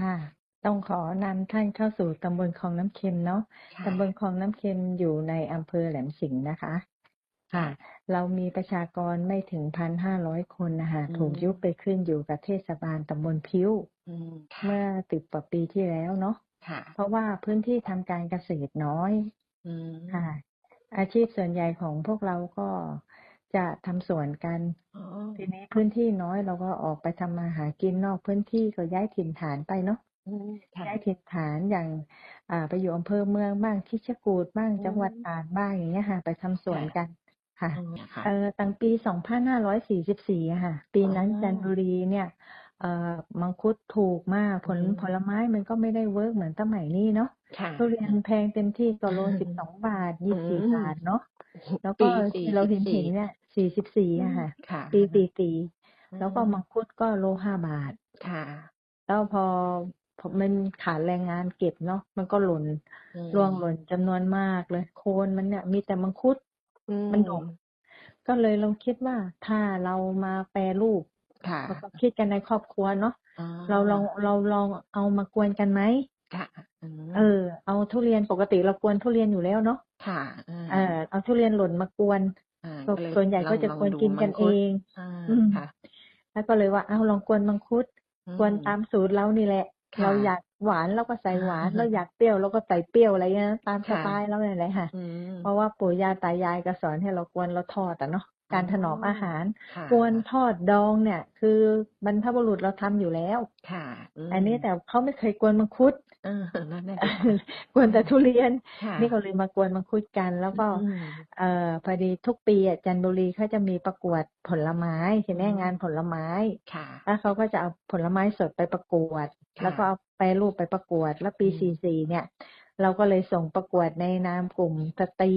ค่ะ ต้องขอนำท่านเข้าสู่ตำบลคลองน้ำเค็มเนาะค่ะตำบลคลองน้ำเค็มอยู่ในอำเภอแหลมสิงห์นะคะ ค่ะ เรามีประชากรไม่ถึงพันห้าร้อยคนนะคะอืมถูกยุบไปขึ้นอยู่กับเทศบาลตำบลพิ้วอืมค่ะเมื่อสิบกว่าปีที่แล้วเนาะค่ะเพราะว่าพื้นที่ทำการเกษตรน้อยอืมค่ะ อาชีพส่วนใหญ่ของพวกเราก็จะทำสวนกันอ๋อ ทีนี้พื้นที่น้อยเราก็ออกไปทำมาหากินนอกพื้นที่ก็ย้ายถิ่นฐานไปเนาะอืมค่ะย้ายถิ่นฐานอย่าง อ่าไปอยู่อำเภอเมืองบ้างคิชกูดบ้างอืมจังหวัดตราดบ้างอย่างเงี้ยค่ะ ไปทำสวนค่ะกันค่ะอืมค่ะเอ่อตั้งปี2544อะค่ะ ปีนั้นอ๋อจันทบุรีเนี่ยเอ่อมังคุดถูกมากผลอืมผลไม้มันก็ไม่ได้เวิร์กเหมือนสมัยนี้เนาะค่ะทุเรียนแพงเต็มที่ก็โลอืมสิบสองบาทยี่อืสี่มบาทเนาะแล้วปีก็สี่ที่เราสิเห็บนสี่เห็นเนี่ย สี่สิบสี่อือะมค่ะค่ะปีสี่สี่อืแล้วก็มมังคุดก็โลห้าบาทค่ะ แล้วพอพอมันขาดแรงงานเก็บเนาะมันก็หล่นอืร่วงมหล่นจำนวนมากเลย โคนมันเนี่ย มีแต่มังคุดอืมันดมกก็เลยเราคิดว่าถ้าเรามาแปรรูปค่ะเราก็คิดกันในครอบครัวเนาะอ๋อเราลองเราลองเอามากวนกันไหมค่ะอืมเออ เอาทุเรียนปกติเรากวนทุเรียนอยู่แล้วเนาะค่ะอืมเออเอาทุเรียนหล่นมากวนอ่าก็ก็เลย ส่วนใหญ่ลอก็งจะลองกวนดูกินมักังนคุเอดงอ่าอืมค่ะ แล้วก็เลยว่าเอาลองกวนมังคุดอืกวนมตามสูตรเรานี่แหละค่ะเราอยากหวานเราก็ใส่หวาน เราอยากเปรี้ยวเราก็ใส่เปรี้ยวอะไรเงี้ยตามสค่ะไตล์เราเนี่ยแหละค่ะอืมเพราะว่าปู่ย่าตายายก็สอนให้เรากวนเราทอดอะเนาะอ๋อ การถนอมอาหารค่ะกวนทอดดองเนี่ย คือบรรพบุรุษเราทำอยู่แล้ว ค่ะอือันนี้มแต่เขาไม่เคยกวนมังคุดเออนั่นน่ะสิคะกวนแต่ทุเรียนค่ะนี่ก็เลยมากวนมังคุดกัน แล้วก็อืมเอ่อพอดีทุกปีอะจันทบุรีเขาจะมีประกวดผลไม้ใช่ไหมอืมงานผลไม้ค่ะแล้วเขาก็จะเอาผลไม้สดไปประกวดค่ะแล้วก็เอาไปรูปไปประกวด แล้วปีอืม44เนี่ย เราก็เลยส่งประกวดในนามกลุ่มสตรี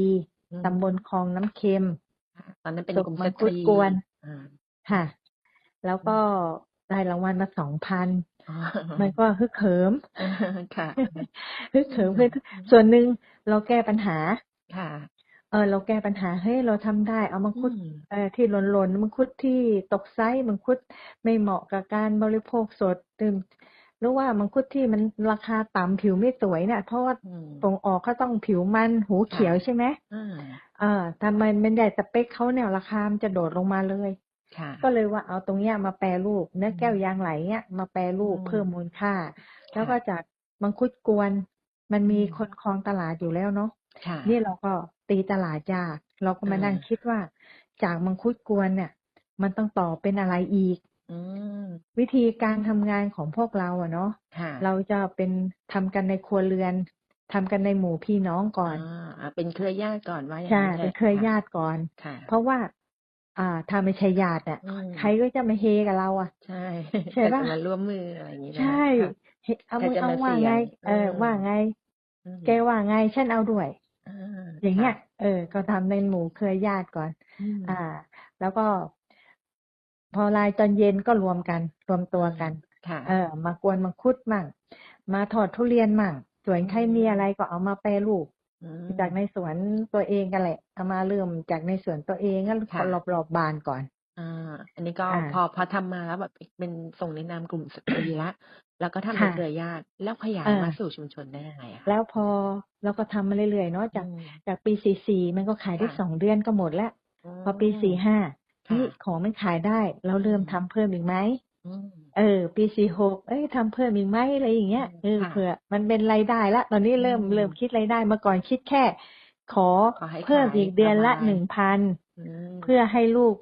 อืมตำบลคลองน้ำเค็มค่ะ ตอนนั้นเป็นส่งกลุ่มมัสงตคุดรีกวนอ่าค่ะ แล้วอืก็มได้รางวัลมาสองพันอ๋อมันก็ฮึกเหิมค่ะฮึกอืเหิมมคือส่วนหนึ่งเราแก้ปัญหาค่ะ เออเราแก้ปัญหาเฮ้ยเราทำได้ เอามังอืคุดมเอ่อที่หล่นๆมังคุดที่ตกไซส์มังคุดไม่เหมาะกับการบริโภคสดดื่มหรือว่ามังคุดที่มันราคาต่ำผิวไม่สวยเนี่ยเพราะว่าอืมส่งออกเขาต้องผิวมันหูเขีค่ะยวใช่ไหมอ่าเออทำไมมันใหญ่สเปคเขาเนี่ยราคามันจะโดดลงมาเลย ค่ะ ก็เลยว่าเอาตรงเนี้ยมาแปรรูปเนื้ออืแก้วมยางไหลเนี่ยมาแปรรูปอืมเพิ่มมูลค่า แล้วค่ะก็จากมังคุดกวน มันอืมีมคนครองตลาดอยู่แล้วเนาะค่ะนี่เราก็ตีตลาดยากเราก็อ่ามานั่งคิดว่า จากมังคุดกวนเนี่ย มันต้องต่อเป็นอะไรอีกอืมวิธีการทำงานของพวกเราอะเนาะค่ะเราจะเป็นทำกันในครัวเรือน ทำกันในหมู่พี่น้องก่ออ่านอ่าเป็นเครือญาติก่อนว่าอย่างใช่นั้นเถเป็นอะเครือค่ะญาติก่อนค่ะเพราะว่า อ่าถ้าไม่ใช่ญาติเนี่ยอืมใครก็จะมาเฮกับเราอะใช่ใช่ก็ปะจะมาร่วมมืออะไรอย่างนี้นะใช่ค่ะเฮ้ยเอาก็มึงจะเอามาว่าเสี่ยไงงเอออืมว่าไงอืมแกว่าไงฉันเอาด้วยอ่าอย่างค่ะเงี้ย เออ ก็ทำในหมู่เครือญาติก่อนอืมอ่า แล้วก็ พอลายตอนเย็นก็รวมกัน รวมตัวอืมกันค่ะเออ มากวนมังคุดมั่ง มาถอดทุเรียนมั่ง สวนอืใครมีอะไรมก็เอามาแปรรูปอืจากมในสวนตัวเองกันแหละเอามาเริ่มจากในสวนตัวเองก็ค่ะรอบๆบบานก่อนอ่าอันนี้ก็อ่าพอพอทำมาแล้วแบบเป็นส่งในนามกลุ่มสตรีแล้วแล้วก็ทำในค่ะเครือญาติแล้วขยาเอยมาอสู่ชุมชนได้ยังไงอะคะแล้วพอเราก็ทำมาเรื่อยๆเนาะอืจากมจากปีสี่สี่มันก็ขายได้ค่ะสองเดือนก็หมดแล้วอืพอปีมสี่ห้าค่ะนี่ของมันขายได้ เราอืเริ่มมทำเพิ่มอีกไหมอืม เออ ปีสี่หกเอ้ยทำเพิ่มอีกไหมอะไรอย่างอืเงี้ยมเออค่ะเผื่อมันเป็นรายได้ละตอนนี้อืเริ่มเริ่มมคิดรายได้เมื่อก่อนคิดแค่ ขอขอให้เพิ่ขามยอีกเดือนระละบาหยนึ่งพันอืมเพื่อให้ลูก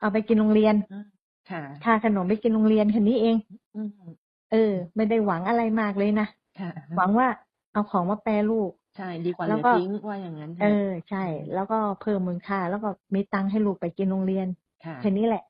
เอาไปกินโรงเรียนอืมค่ะค่าขนมไปกินโรงเรียนแค่นี้เองอืมเออ ไม่ได้หวังอะไรมากเลยนะค่ะหวังว่าเอาของมาแปรรูปใช่ดีกว่าเหแล้ลืวอก็ทิ้งว่าอย่างนั้นเถเออะอใช่อืมแล้วก็เพิ่มมูลค่า แล้วก็มีตังค์ให้ลูกไปกินโรงเรียนค่ะแค่นี้แหละ